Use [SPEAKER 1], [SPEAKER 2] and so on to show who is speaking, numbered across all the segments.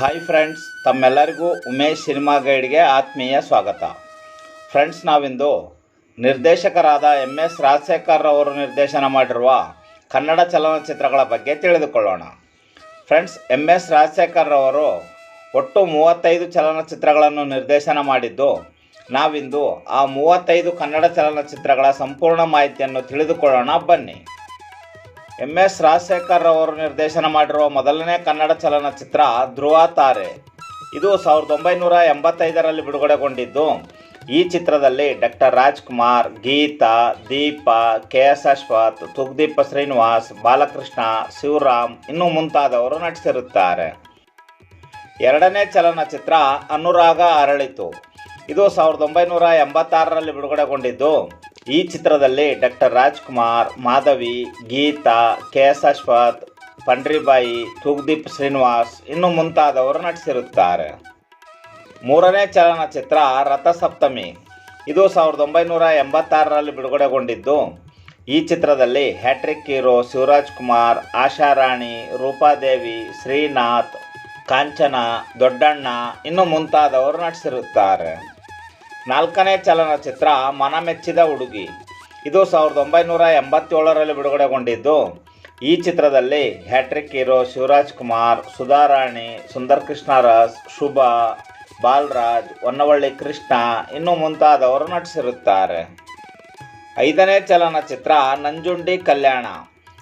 [SPEAKER 1] Hi friends ತಮ್ಮೆಲ್ಲರಿಗೂ Umesh cinema ಗೈಡ್ಗೆ ಆತ್ಮೀಯ ಸ್ವಾಗತ. ಫ್ರೆಂಡ್ಸ್ ನಾವಿಂದು ನಿರ್ದೇಶಕರಾದ ಎಂ ಎಸ್ ರಾಜಶೇಖರ್ ಅವರು ನಿರ್ದೇಶನ ಮಾಡಿರುವ ಕನ್ನಡ ಚಲನಚಿತ್ರಗಳ ಬಗ್ಗೆ ತಿಳಿದುಕೊಳ್ಳೋಣ. ಫ್ರೆಂಡ್ಸ್ ಎಂ ಎಸ್ ರಾಜಶೇಖರ್ ಅವರು ಒಟ್ಟು ಮೂವತ್ತೈದು ಚಲನಚಿತ್ರಗಳನ್ನು ನಿರ್ದೇಶನ ಮಾಡಿದ್ದು, ನಾವಿಂದು ಆ ಮೂವತ್ತೈದು ಕನ್ನಡ ಚಲನಚಿತ್ರಗಳ ಸಂಪೂರ್ಣ ಮಾಹಿತಿಯನ್ನು ತಿಳಿದುಕೊಳ್ಳೋಣ ಬನ್ನಿ. ಎಂ ಎಸ್ ರಾಜಶೇಖರ್ ಅವರು ನಿರ್ದೇಶನ ಮಾಡಿರುವ ಮೊದಲನೇ ಕನ್ನಡ ಚಲನಚಿತ್ರ ಧ್ರುವ ತಾರೆ ಇದು ಸಾವಿರದ ಒಂಬೈನೂರ ಎಂಬತ್ತೈದರಲ್ಲಿ ಬಿಡುಗಡೆಗೊಂಡಿದ್ದು. ಈ ಚಿತ್ರದಲ್ಲಿ doctor Rajkumar, Geetha, Deepa, K S Ashwath Thoogudeepa Srinivas, Balakrishna, Shivaram ಇನ್ನೂ ಮುಂತಾದವರು ನಟಿಸಿರುತ್ತಾರೆ. ಎರಡನೇ ಚಲನಚಿತ್ರ ಅನುರಾಗ ಅರಳಿತು. ಇದು ಸಾವಿರದ ಒಂಬೈನೂರ ಎಂಬತ್ತಾರರಲ್ಲಿ ಬಿಡುಗಡೆಗೊಂಡಿದ್ದು. ಈ ಚಿತ್ರದಲ್ಲಿ doctor Rajkumar, Madhavi, Geetha K S Ashwath, Pandaribai Thoogudeep Srinivas ಇನ್ನು ಮುಂತಾದವರು ನಟಿಸಿರುತ್ತಾರೆ. ಮೂರನೇ ಚಲನಚಿತ್ರ ರಥಸಪ್ತಮಿ. ಇದು ಸಾವಿರದ ಒಂಬೈನೂರ ಎಂಬತ್ತಾರರಲ್ಲಿ ಬಿಡುಗಡೆಗೊಂಡಿದ್ದು. ಈ ಚಿತ್ರದಲ್ಲಿ ಹ್ಯಾಟ್ರಿಕ್ ಹೀರೋ ಶಿವರಾಜ್ ಕುಮಾರ್ ಆಶಾರಾಣಿ ರೂಪಾದೇವಿ ಶ್ರೀನಾಥ್, ಕಾಂಚನ, ದೊಡ್ಡಣ್ಣ ಇನ್ನು ಮುಂತಾದವರು ನಟಿಸಿರುತ್ತಾರೆ. ನಾಲ್ಕನೇ ಚಲನಚಿತ್ರ ಮನಮೆಚ್ಚಿದ ಹುಡುಗಿ. ಇದು ಸಾವಿರದ ಒಂಬೈನೂರ ಎಂಬತ್ತೇಳರಲ್ಲಿ ಬಿಡುಗಡೆಗೊಂಡಿದ್ದು. ಈ ಚಿತ್ರದಲ್ಲಿ ಹ್ಯಾಟ್ರಿಕ್ ಹೀರೋ ಶಿವರಾಜ್ ಕುಮಾರ್, ಸುಧಾರಾಣಿ ಸುಂದರ್ ಕೃಷ್ಣರಾಜ್ ಶುಭ, ಬಾಲರಾಜ್, ಹೊನ್ನವಳ್ಳಿ ಕೃಷ್ಣ ಇನ್ನು ಮುಂತಾದವರು ನಟಿಸಿರುತ್ತಾರೆ. ಐದನೇ ಚಲನಚಿತ್ರ ನಂಜುಂಡಿ ಕಲ್ಯಾಣ.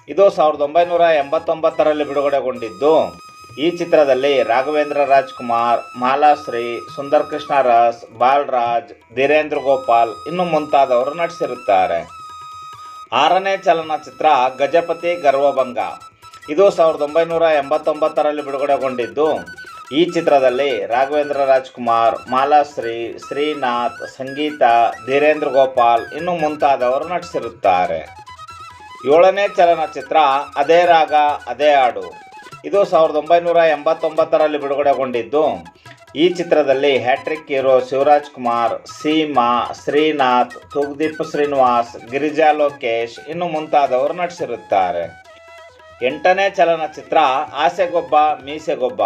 [SPEAKER 1] ಇದು ಸಾವಿರದ ಒಂಬೈನೂರ ಎಂಬತ್ತೊಂಬತ್ತರಲ್ಲಿ ಬಿಡುಗಡೆಗೊಂಡಿದ್ದು. ಈ ಚಿತ್ರದಲ್ಲಿ ರಾಘವೇಂದ್ರ ರಾಜ್ಕುಮಾರ್ ಮಾಲಾಶ್ರೀ ಸುಂದರ್ ಕೃಷ್ಣ ರಾಸ್, ಬಾಲರಾಜ್, ಧೀರೇಂದ್ರ ಗೋಪಾಲ್ ಇನ್ನು ಮುಂತಾದವರು ನಟಿಸಿರುತ್ತಾರೆ. ಆರನೇ ಚಲನಚಿತ್ರ ಗಜಪತಿ ಗರ್ವಭಂಗ. ಇದು ಸಾವಿರದ ಒಂಬೈನೂರ ಎಂಬತ್ತೊಂಬತ್ತರಲ್ಲಿ ಬಿಡುಗಡೆಗೊಂಡಿದ್ದು. ಈ ಚಿತ್ರದಲ್ಲಿ ರಾಘವೇಂದ್ರ ರಾಜ್ಕುಮಾರ್ ಮಾಲಾಶ್ರೀ ಶ್ರೀನಾಥ್, ಸಂಗೀತ, ಧೀರೇಂದ್ರ ಗೋಪಾಲ್ ಇನ್ನು ಮುಂತಾದವರು ನಟಿಸಿರುತ್ತಾರೆ. ಏಳನೇ ಚಲನಚಿತ್ರ ಅದೇ ರಾಗ, ಅದೇ ಹಾಡು. ಇದು ಸಾವಿರದ ಒಂಬೈನೂರ ಎಂಬತ್ತೊಂಬತ್ತರಲ್ಲಿ ಬಿಡುಗಡೆಗೊಂಡಿದ್ದು. ಈ ಚಿತ್ರದಲ್ಲಿ ಹ್ಯಾಟ್ರಿಕ್ ಹೀರೋ ಶಿವರಾಜ್ ಕುಮಾರ್, ಸೀಮಾ, ಶ್ರೀನಾಥ್ ತುಗ್ದೀಪ್ ಶ್ರೀನಿವಾಸ್, ಗಿರಿಜಾ ಲೋಕೇಶ್ ಇನ್ನು ಮುಂತಾದವರು ನಟಿಸಿರುತ್ತಾರೆ. ಎಂಟನೇ ಚಲನಚಿತ್ರ ಆಸೆಗೊಬ್ಬ, ಮೀಸೆಗೊಬ್ಬ.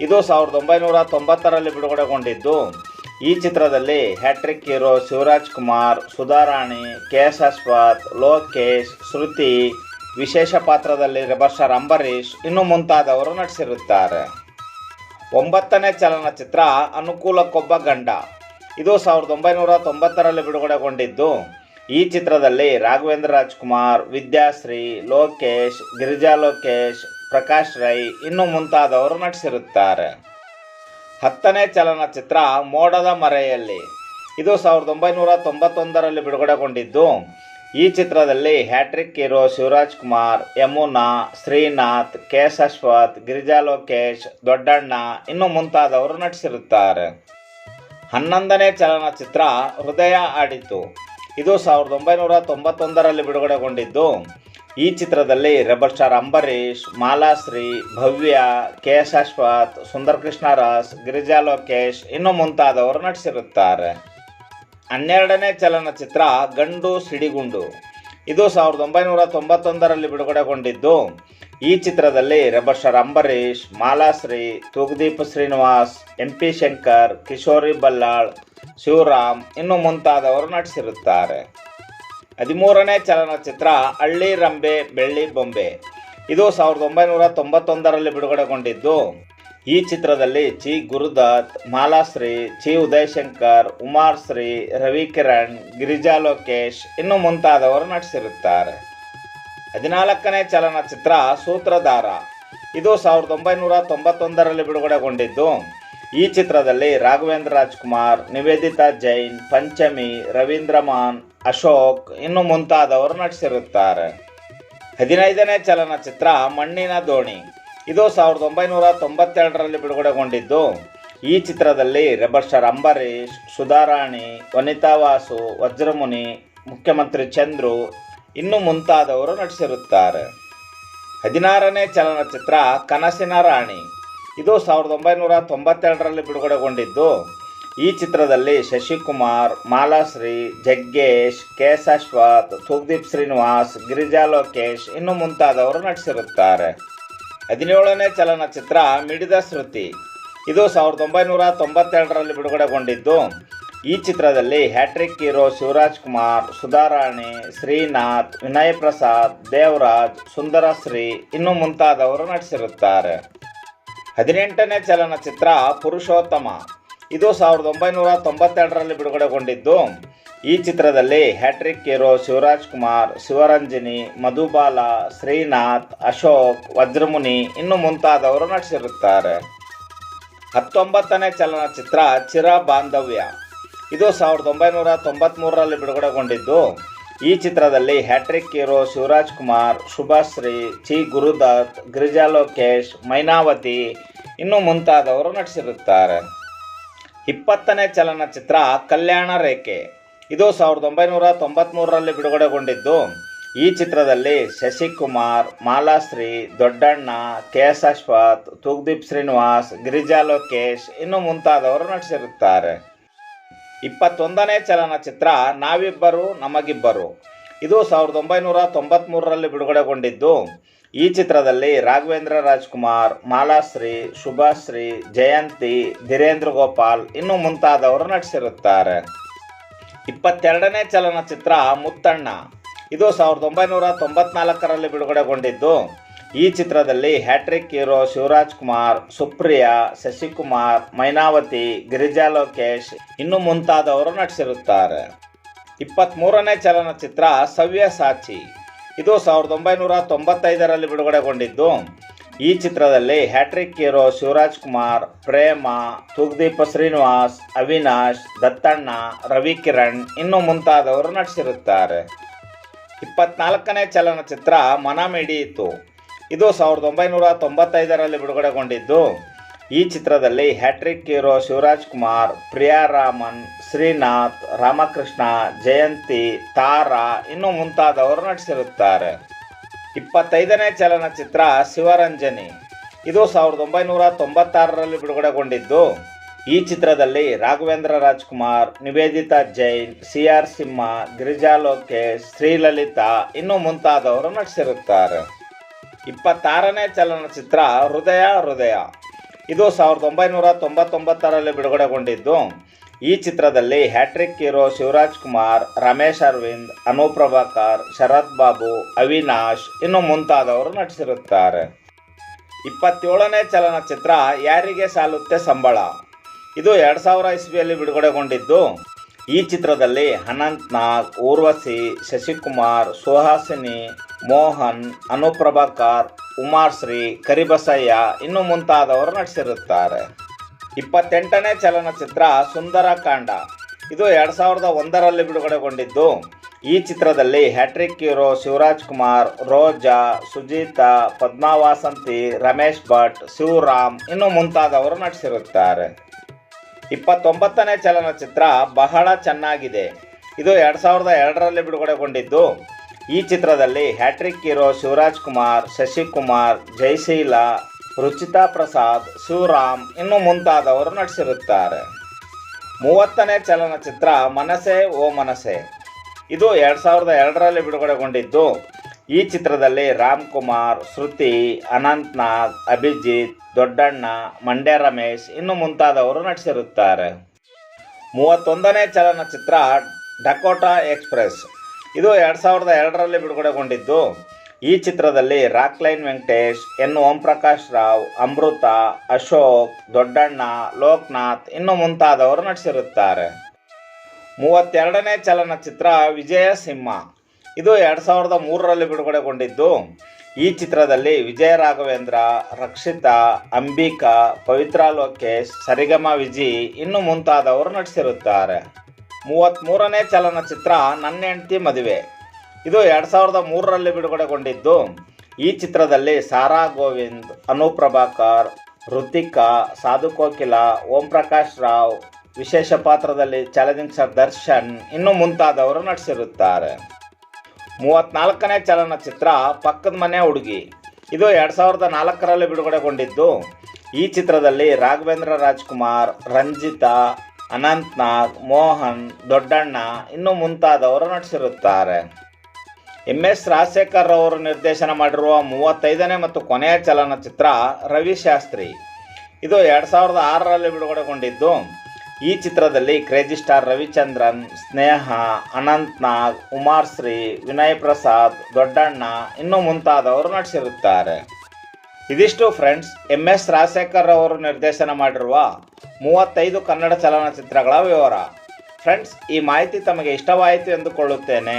[SPEAKER 1] ಇದು ಸಾವಿರದ ಒಂಬೈನೂರ ತೊಂಬತ್ತರಲ್ಲಿ ಬಿಡುಗಡೆಗೊಂಡಿದ್ದು. ಈ ಚಿತ್ರದಲ್ಲಿ hattrick hero Shivaraj Kumar, Sudharani, K S Ashwath, Lokesh, Shruthi ವಿಶೇಷ ಪಾತ್ರದಲ್ಲಿ ರೆಬರ್ಷರ್ ಅಂಬರೀಷ್ ಇನ್ನು ಮುಂತಾದವರು ನಟಿಸಿರುತ್ತಾರೆ. ಒಂಬತ್ತನೇ ಚಲನಚಿತ್ರ ಅನುಕೂಲಕ್ಕೊಬ್ಬ ಗಂಡ. ಇದು ಸಾವಿರದ ಒಂಬೈನೂರ ತೊಂಬತ್ತರಲ್ಲಿ ಬಿಡುಗಡೆಗೊಂಡಿದ್ದು. ಈ ಚಿತ್ರದಲ್ಲಿ ರಾಘವೇಂದ್ರ ರಾಜ್ಕುಮಾರ್, ವಿದ್ಯಾಶ್ರೀ, ಲೋಕೇಶ್, ಗಿರಿಜಾ ಲೋಕೇಶ್, ಪ್ರಕಾಶ್ ರೈ ಇನ್ನು ಮುಂತಾದವರು ನಟಿಸಿರುತ್ತಾರೆ. ಹತ್ತನೇ ಚಲನಚಿತ್ರ ಮೋಡದ ಮರೆಯಲ್ಲಿ. ಇದು ಸಾವಿರದ ಒಂಬೈನೂರ ತೊಂಬತ್ತೊಂದರಲ್ಲಿ ಬಿಡುಗಡೆಗೊಂಡಿದ್ದು. ಈ ಚಿತ್ರದಲ್ಲಿ hattrick hero Shivaraj Kumar, Yamuna, Srinath, K Ashwath, Girija Lokesh, Doddanna ಇನ್ನು ಮುಂತಾದವರು ನಟಿಸಿರುತ್ತಾರೆ. ಹನ್ನೊಂದನೇ ಚಲನಚಿತ್ರ ಹೃದಯ ಆಡಿತು. ಇದು ಸಾವಿರದ ಒಂಬೈನೂರ ತೊಂಬತ್ತೊಂದರಲ್ಲಿ ಬಿಡುಗಡೆಗೊಂಡಿದ್ದು. ಈ ಚಿತ್ರದಲ್ಲಿ rebel star Ambareesh Malashree, Bhavya, K S Ashwath Sundar Krishnaraj Girija Lokesh ಇನ್ನು ಮುಂತಾದವರು ನಟಿಸಿರುತ್ತಾರೆ. ಹನ್ನೆರಡನೇ ಚಲನಚಿತ್ರ ಗಂಡು ಸಿಡಿಗುಂಡು. ಇದು ಸಾವಿರದ ಒಂಬೈನೂರ ತೊಂಬತ್ತೊಂದರಲ್ಲಿ ಬಿಡುಗಡೆಗೊಂಡಿದ್ದು. ಈ ಚಿತ್ರದಲ್ಲಿ rebel star Ambareesh, Malashree, Thoogudeep Srinivas, M P Shankar, Kishori Ballal, Shivaram ಇನ್ನು ಮುಂತಾದವರು ನಟಿಸಿರುತ್ತಾರೆ. ಹದಿಮೂರನೇ ಚಲನಚಿತ್ರ ಹಳ್ಳಿ ರಂಬೆ ಬೆಳ್ಳಿ ಬೊಂಬೆ. ಇದು ಸಾವಿರದ ಒಂಬೈನೂರ ತೊಂಬತ್ತೊಂದರಲ್ಲಿ ಬಿಡುಗಡೆಗೊಂಡಿದ್ದು. ಈ ಚಿತ್ರದಲ್ಲಿ ಚಿ ಗುರುದತ್, ಮಾಲಾಶ್ರೀ, ಚಿ ಉದಯಶಂಕರ್ ಉಮಾರ್ ಶ್ರೀ ರವಿಕಿರಣ್, ಗಿರಿಜಾ ಲೋಕೇಶ್ ಇನ್ನು ಮುಂತಾದವರು ನಟಿಸಿರುತ್ತಾರೆ. ಹದಿನಾಲ್ಕನೇ ಚಲನಚಿತ್ರ ಸೂತ್ರಧಾರ. ಇದು ಸಾವಿರದ ಒಂಬೈನೂರ ತೊಂಬತ್ತೊಂದರಲ್ಲಿ ಬಿಡುಗಡೆಗೊಂಡಿದ್ದು. ಈ ಚಿತ್ರದಲ್ಲಿ ರಾಘವೇಂದ್ರ ರಾಜ್ಕುಮಾರ್, ನಿವೇದಿತಾ ಜೈನ್, ಪಂಚಮಿ ರವೀಂದ್ರ ಮಾನ್ ಅಶೋಕ್ ಇನ್ನು ಮುಂತಾದವರು ನಟಿಸಿರುತ್ತಾರೆ. ಹದಿನೈದನೇ ಚಲನಚಿತ್ರ ಮಣ್ಣಿನ ದೋಣಿ. ಇದು ಸಾವಿರದ ಒಂಬೈನೂರ ತೊಂಬತ್ತೆರಡರಲ್ಲಿ ಬಿಡುಗಡೆಗೊಂಡಿದ್ದು. ಈ ಚಿತ್ರದಲ್ಲಿ ರೆಬರ್ ಸ್ಟಾರ್ ಅಂಬರೀಷ್, ಸುಧಾರಾಣಿ, ವನಿತಾ ವಾಸು, ವಜ್ರಮುನಿ, ಮುಖ್ಯಮಂತ್ರಿ ಚಂದ್ರು ಇನ್ನು ಮುಂತಾದವರು ನಟಿಸಿರುತ್ತಾರೆ. ಹದಿನಾರನೇ ಚಲನಚಿತ್ರ ಕನಸಿನ ರಾಣಿ. ಇದು ಸಾವಿರದ ಒಂಬೈನೂರ ತೊಂಬತ್ತೆರಡರಲ್ಲಿ ಬಿಡುಗಡೆಗೊಂಡಿದ್ದು. ಈ ಚಿತ್ರದಲ್ಲಿ ಶಶಿಕುಮಾರ್, ಮಾಲಾಶ್ರೀ, ಜಗ್ಗೇಶ್ ಕೆ ಎಸ್ ಅಶ್ವಥ್ ಸುಖದೀಪ್ ಶ್ರೀನಿವಾಸ್, ಗಿರಿಜಾ ಲೋಕೇಶ್ ಇನ್ನು ಮುಂತಾದವರು ನಟಿಸಿರುತ್ತಾರೆ. ಹದಿನೇಳನೇ ಚಲನಚಿತ್ರ ಮಿಡಿದ ಶ್ರುತಿ. ಇದು ಸಾವಿರದ ಒಂಬೈನೂರ ತೊಂಬತ್ತೆರಡರಲ್ಲಿ ಬಿಡುಗಡೆಗೊಂಡಿದ್ದು. ಈ ಚಿತ್ರದಲ್ಲಿ ಹ್ಯಾಟ್ರಿಕ್ ಹೀರೋ ಶಿವರಾಜ್ ಕುಮಾರ್, ಸುಧಾರಾಣಿ, ಶ್ರೀನಾಥ್ ವಿನಯ್ ಪ್ರಸಾದ್ ದೇವರಾಜ್, ಸುಂದರಶ್ರೀ ಇನ್ನು ಮುಂತಾದವರು ನಟಿಸಿರುತ್ತಾರೆ. ಹದಿನೆಂಟನೇ ಚಲನಚಿತ್ರ ಪುರುಷೋತ್ತಮ. ಇದು ಸಾವಿರದ ಒಂಬೈನೂರ ತೊಂಬತ್ತೆರಡರಲ್ಲಿ ಬಿಡುಗಡೆಗೊಂಡಿದ್ದು. ಈ ಚಿತ್ರದಲ್ಲಿ ಹ್ಯಾಟ್ರಿಕ್ ಹೀರೋ ಶಿವರಾಜ್ ಕುಮಾರ್, ಶಿವರಂಜನಿ, ಮಧುಬಾಲ, ಶ್ರೀನಾಥ್, ಅಶೋಕ್, ವಜ್ರಮುನಿ ಇನ್ನು ಮುಂತಾದವರು ನಟಿಸಿರುತ್ತಾರೆ. ಹತ್ತೊಂಬತ್ತನೇ ಚಲನಚಿತ್ರ ಚಿರ ಬಾಂಧವ್ಯ ಇದು ಸಾವಿರದ ಒಂಬೈನೂರ ತೊಂಬತ್ತ್ಮೂರರಲ್ಲಿ ಬಿಡುಗಡೆಗೊಂಡಿದ್ದು, ಈ ಚಿತ್ರದಲ್ಲಿ hat trick hero Shivaraj Kumar, Shubhashree ಚಿ ಗುರುದತ್, ಗಿರಿಜಾ ಲೋಕೇಶ್, ಮೈನಾವತಿ ಇನ್ನು ಮುಂತಾದವರು ನಟಿಸಿರುತ್ತಾರೆ. ಇಪ್ಪತ್ತನೇ ಚಲನಚಿತ್ರ ಕಲ್ಯಾಣ ರೇಖೆ. ಇದು ಸಾವಿರದ ಒಂಬೈನೂರ ತೊಂಬತ್ತ್ಮೂರರಲ್ಲಿ ಬಿಡುಗಡೆಗೊಂಡಿದ್ದು. ಈ ಚಿತ್ರದಲ್ಲಿ ಶಶಿಕುಮಾರ್, ಮಾಲಾಶ್ರೀ, ದೊಡ್ಡಣ್ಣ ಕೆ ಎಸ್ ಅಶ್ವಥ್ ತುಗ್ದೀಪ್ ಶ್ರೀನಿವಾಸ್, ಗಿರಿಜಾ ಲೋಕೇಶ್ ಇನ್ನು ಮುಂತಾದವರು ನಟಿಸಿರುತ್ತಾರೆ. ಇಪ್ಪತ್ತೊಂದನೇ ಚಲನಚಿತ್ರ ನಾವಿಬ್ಬರು ನಮಗಿಬ್ಬರು. ಇದು ಸಾವಿರದ ಒಂಬೈನೂರ ತೊಂಬತ್ತ್ಮೂರರಲ್ಲಿ ಬಿಡುಗಡೆಗೊಂಡಿದ್ದು. ಈ ಚಿತ್ರದಲ್ಲಿ ರಾಘವೇಂದ್ರ ರಾಜ್ಕುಮಾರ್, ಮಾಲಾಶ್ರೀ ಶುಭಶ್ರೀ ಜಯಂತಿ, ಧೀರೇಂದ್ರ ಗೋಪಾಲ್ ಇನ್ನು ಮುಂತಾದವರು ನಟಿಸಿರುತ್ತಾರೆ. ಇಪ್ಪತ್ತೆರಡನೇ ಚಲನಚಿತ್ರ ಮುತ್ತಣ್ಣ. ಇದು ಸಾವಿರದ ಒಂಬೈನೂರ ತೊಂಬತ್ನಾಲ್ಕರಲ್ಲಿ ಬಿಡುಗಡೆಗೊಂಡಿದ್ದು. ಈ ಚಿತ್ರದಲ್ಲಿ ಹ್ಯಾಟ್ರಿಕ್ ಹೀರೋ ಶಿವರಾಜ್ ಕುಮಾರ್, ಸುಪ್ರಿಯಾ, ಶಶಿಕುಮಾರ್, ಮೈನಾವತಿ, ಗಿರಿಜಾ ಲೋಕೇಶ್ ಇನ್ನು ಮುಂತಾದವರು ನಟಿಸಿರುತ್ತಾರೆ. ಇಪ್ಪತ್ತ್ಮೂರನೇ ಚಲನಚಿತ್ರ ಸವ್ಯಸಾಚಿ ಇದು ಸಾವಿರದ ಒಂಬೈನೂರ ತೊಂಬತ್ತೈದರಲ್ಲಿ ಬಿಡುಗಡೆಗೊಂಡಿದ್ದು. ಈ ಚಿತ್ರದಲ್ಲಿ ಹ್ಯಾಟ್ರಿಕ್ ಹೀರೋ ಶಿವರಾಜ್ ಕುಮಾರ್, ಪ್ರೇಮ ಸುಗ್ದೀಪ ಶ್ರೀನಿವಾಸ್, ಅವಿನಾಶ್, ದತ್ತಣ್ಣ ರವಿ ಕಿರಣ್ ಇನ್ನು ಮುಂತಾದವರು ನಟಿಸಿರುತ್ತಾರೆ. ಇಪ್ಪತ್ನಾಲ್ಕನೇ ಚಲನಚಿತ್ರ ಮನ ಮಿಡಿಯಿತು ಇದು ಸಾವಿರದ ಒಂಬೈನೂರ ತೊಂಬತ್ತೈದರಲ್ಲಿ ಬಿಡುಗಡೆಗೊಂಡಿದ್ದು. ಈ ಚಿತ್ರದಲ್ಲಿ ಹ್ಯಾಟ್ರಿಕ್ ಹೀರೋ ಶಿವರಾಜ್ ಕುಮಾರ್, ಪ್ರಿಯಾ ರಾಮನ್, ಶ್ರೀನಾಥ್, ರಾಮಕೃಷ್ಣ, ಜಯಂತಿ, ತಾರಾ ಇನ್ನು ಮುಂತಾದವರು ನಟಿಸಿರುತ್ತಾರೆ. ಇಪ್ಪತ್ತೈದನೇ ಚಲನಚಿತ್ರ ಶಿವರಂಜನಿ. ಇದು ಸಾವಿರದ ಒಂಬೈನೂರ ತೊಂಬತ್ತಾರರಲ್ಲಿ ಬಿಡುಗಡೆಗೊಂಡಿದ್ದು. ಈ ಚಿತ್ರದಲ್ಲಿ ರಾಘವೇಂದ್ರ ರಾಜ್ಕುಮಾರ್, ನಿವೇದಿತಾ ಜೈನ್ ಸಿ ಆರ್ ಸಿಂಹ, ಗಿರಿಜಾ ಲೋಕೇಶ್, ಶ್ರೀಲಲಿತಾ ಇನ್ನೂ ಮುಂತಾದವರು ನಟಿಸಿರುತ್ತಾರೆ. ಇಪ್ಪತ್ತಾರನೇ ಚಲನಚಿತ್ರ ಹೃದಯ ಹೃದಯ. ಇದು ಸಾವಿರದ ಒಂಬೈನೂರ ತೊಂಬತ್ತೊಂಬತ್ತರಲ್ಲಿ ಬಿಡುಗಡೆಗೊಂಡಿದ್ದು. ಈ ಚಿತ್ರದಲ್ಲಿ ಹ್ಯಾಟ್ರಿಕ್ ಹೀರೋ ಶಿವರಾಜ್ ಕುಮಾರ್, ರಮೇಶ್ ಅರವಿಂದ್, ಅನುಪ್ರಭಾಕರ್ ಪ್ರಭಾಕರ್ ಶರತ್ ಬಾಬು, ಅವಿನಾಶ್ ಇನ್ನು ಮುಂತಾದವರು ನಟಿಸಿರುತ್ತಾರೆ. ಇಪ್ಪತ್ತೇಳನೇ ಚಲನಚಿತ್ರ ಯಾರಿಗೆ ಸಾಲುತ್ತೆ ಸಂಬಳ? ಇದು ಎರಡು ಸಾವಿರ ಇಸ್ವಿಯಲ್ಲಿ ಬಿಡುಗಡೆಗೊಂಡಿದ್ದು. ಈ ಚಿತ್ರದಲ್ಲಿ ಅನಂತ್ ನಾಗ್ ಊರ್ವಶಿ, ಶಶಿಕುಮಾರ್, ಸುಹಾಸಿನಿ, ಮೋಹನ್, ಅನುಪ್ರಭಾಕರ್ ಪ್ರಭಾಕರ್ ಉಮಾಶ್ರೀ, ಕರಿಬಸಯ್ಯ ಇನ್ನು ಮುಂತಾದವರು ನಟಿಸಿರುತ್ತಾರೆ. ಇಪ್ಪತ್ತೆಂಟನೇ ಚಲನಚಿತ್ರ ಸುಂದರಕಾಂಡ. ಇದು ಎರಡು ಸಾವಿರದ ಒಂದರಲ್ಲಿ ಬಿಡುಗಡೆಗೊಂಡಿದ್ದು. ಈ ಚಿತ್ರದಲ್ಲಿ ಹ್ಯಾಟ್ರಿಕ್ ಹೀರೋ ಶಿವರಾಜ್ ಕುಮಾರ್, ರೋಜಾ, ಸುಜೀತಾ, ಪದ್ಮಾವಾಸಂತಿ, ರಮೇಶ್ ಭಟ್, ಶಿವರಾಮ್ ಇನ್ನು ಮುಂತಾದವರು ನಟಿಸಿರುತ್ತಾರೆ. ಇಪ್ಪತ್ತೊಂಬತ್ತನೇ ಚಲನಚಿತ್ರ ಬಹಳ ಚೆನ್ನಾಗಿದೆ. ಇದು ಎರಡು ಸಾವಿರದ ಎರಡರಲ್ಲಿ ಬಿಡುಗಡೆಗೊಂಡಿದ್ದು. ಈ ಚಿತ್ರದಲ್ಲಿ ಹ್ಯಾಟ್ರಿಕ್ ಹೀರೋ ಶಿವರಾಜ್ ಕುಮಾರ್, ಶಶಿಕುಮಾರ್, ಜಯಶೀಲ ರುಚಿತಾ ಪ್ರಸಾದ್ ಶಿವರಾಮ್ ಇನ್ನು ಮುಂತಾದವರು ನಟಿಸಿರುತ್ತಾರೆ. ಮೂವತ್ತನೇ ಚಲನಚಿತ್ರ ಮನಸೆ ಓ ಮನಸೆ. ಇದು ಎರಡು ಸಾವಿರದ ಎರಡರಲ್ಲಿ ಬಿಡುಗಡೆಗೊಂಡಿದ್ದು. ಈ ಚಿತ್ರದಲ್ಲಿ ರಾಮ್ ಕುಮಾರ್ ಶ್ರುತಿ, ಅನಂತ್ನಾಗ್, ಅಭಿಜಿತ್, ದೊಡ್ಡಣ್ಣ, ಮಂಡ್ಯ ರಮೇಶ್ ಇನ್ನು ಮುಂತಾದವರು ನಟಿಸಿರುತ್ತಾರೆ. ಮೂವತ್ತೊಂದನೇ ಚಲನಚಿತ್ರ ಡಕೋಟಾ ಎಕ್ಸ್ಪ್ರೆಸ್. ಇದು ಎರಡು ಸಾವಿರದ ಎರಡರಲ್ಲಿ ಬಿಡುಗಡೆಗೊಂಡಿದ್ದು. ಈ ಚಿತ್ರದಲ್ಲಿ ರಾಕ್ಲೈನ್ ವೆಂಕಟೇಶ್, ಎನ್. ಓಂ ಪ್ರಕಾಶ್ ರಾವ್, ಅಮೃತ, ಅಶೋಕ್, ದೊಡ್ಡಣ್ಣ, ಲೋಕನಾಥ್ ಇನ್ನು ಮುಂತಾದವರು ನಟಿಸಿರುತ್ತಾರೆ. ಮೂವತ್ತೆರಡನೇ ಚಲನಚಿತ್ರ ವಿಜಯ ಸಿಂಹ. ಇದು ಎರಡು ಸಾವಿರದ ಮೂರರಲ್ಲಿ ಬಿಡುಗಡೆಗೊಂಡಿದ್ದು. ಈ ಚಿತ್ರದಲ್ಲಿ ವಿಜಯ ರಾಘವೇಂದ್ರ, ರಕ್ಷಿತಾ, ಅಂಬಿಕಾ, ಪವಿತ್ರ ಲೋಕೇಶ್, ಸರಿಗಮ ವಿಜಿ ಇನ್ನು ಮುಂತಾದವರು ನಟಿಸಿರುತ್ತಾರೆ. ಮೂವತ್ತ್ಮೂರನೇ ಚಲನಚಿತ್ರ ನನ್ನ ಹೆಂಡತಿ ಮದುವೆ. ಇದು ಎರಡು ಸಾವಿರದ ಮೂರರಲ್ಲಿ ಬಿಡುಗಡೆಗೊಂಡಿದ್ದು. ಈ ಚಿತ್ರದಲ್ಲಿ ಸಾರಾ ಗೋವಿಂದ್ ಅನುಪ್ರಭಾಕರ್ ಪ್ರಭಾಕರ್ ಋತಿಕಾ ಸಾಧು ಕೋಕಿಲ, ಓಂ ಪ್ರಕಾಶ್ ರಾವ್, ವಿಶೇಷ ಪಾತ್ರದಲ್ಲಿ ಚಾಲೆಂಜಿಂಗ್ ಸರ್ ದರ್ಶನ್ ಇನ್ನು ಮುಂತಾದವರು ನಟಿಸಿರುತ್ತಾರೆ. ಮೂವತ್ನಾಲ್ಕನೇ ಚಲನಚಿತ್ರ ಪಕ್ಕದ ಮನೆ ಹುಡುಗಿ. ಇದು ಎರಡು ಸಾವಿರದ ನಾಲ್ಕರಲ್ಲಿ ಬಿಡುಗಡೆಗೊಂಡಿದ್ದು. ಈ ಚಿತ್ರದಲ್ಲಿ ರಾಘವೇಂದ್ರ ರಾಜ್ಕುಮಾರ್, ರಂಜಿತಾ ಅನಂತ್ ನಾಗ್ ಮೋಹನ್, ದೊಡ್ಡಣ್ಣ ಇನ್ನು ಮುಂತಾದವರು ನಟಿಸಿರುತ್ತಾರೆ. ಎಂ ಎಸ್ ರಾಜಶೇಖರ್ ಅವರು ನಿರ್ದೇಶನ ಮಾಡಿರುವ ಮೂವತ್ತೈದನೇ ಮತ್ತು ಕೊನೆಯ ಚಲನಚಿತ್ರ ರವಿಶಾಸ್ತ್ರಿ ಇದು ಎರಡು ಸಾವಿರದ ಆರರಲ್ಲಿ ಬಿಡುಗಡೆಗೊಂಡಿದ್ದು. ಈ ಚಿತ್ರದಲ್ಲಿ crazy star Ravichandran, Sneha, Anant Nag, Umashree, Vinay Prasad, Doddanna ಇನ್ನೂ ಮುಂತಾದವರು ನಟಿಸಿರುತ್ತಾರೆ. ಇದಿಷ್ಟು ಫ್ರೆಂಡ್ಸ್, ಎಂ ಎಸ್ ರಾಜಶೇಖರ್ ಅವರು ನಿರ್ದೇಶನ ಮಾಡಿರುವ ಮೂವತ್ತೈದು ಕನ್ನಡ ಚಲನಚಿತ್ರಗಳ ವಿವರ. ಫ್ರೆಂಡ್ಸ್, ಈ ಮಾಹಿತಿ ತಮಗೆ ಇಷ್ಟವಾಯಿತು ಎಂದುಕೊಳ್ಳುತ್ತೇನೆ.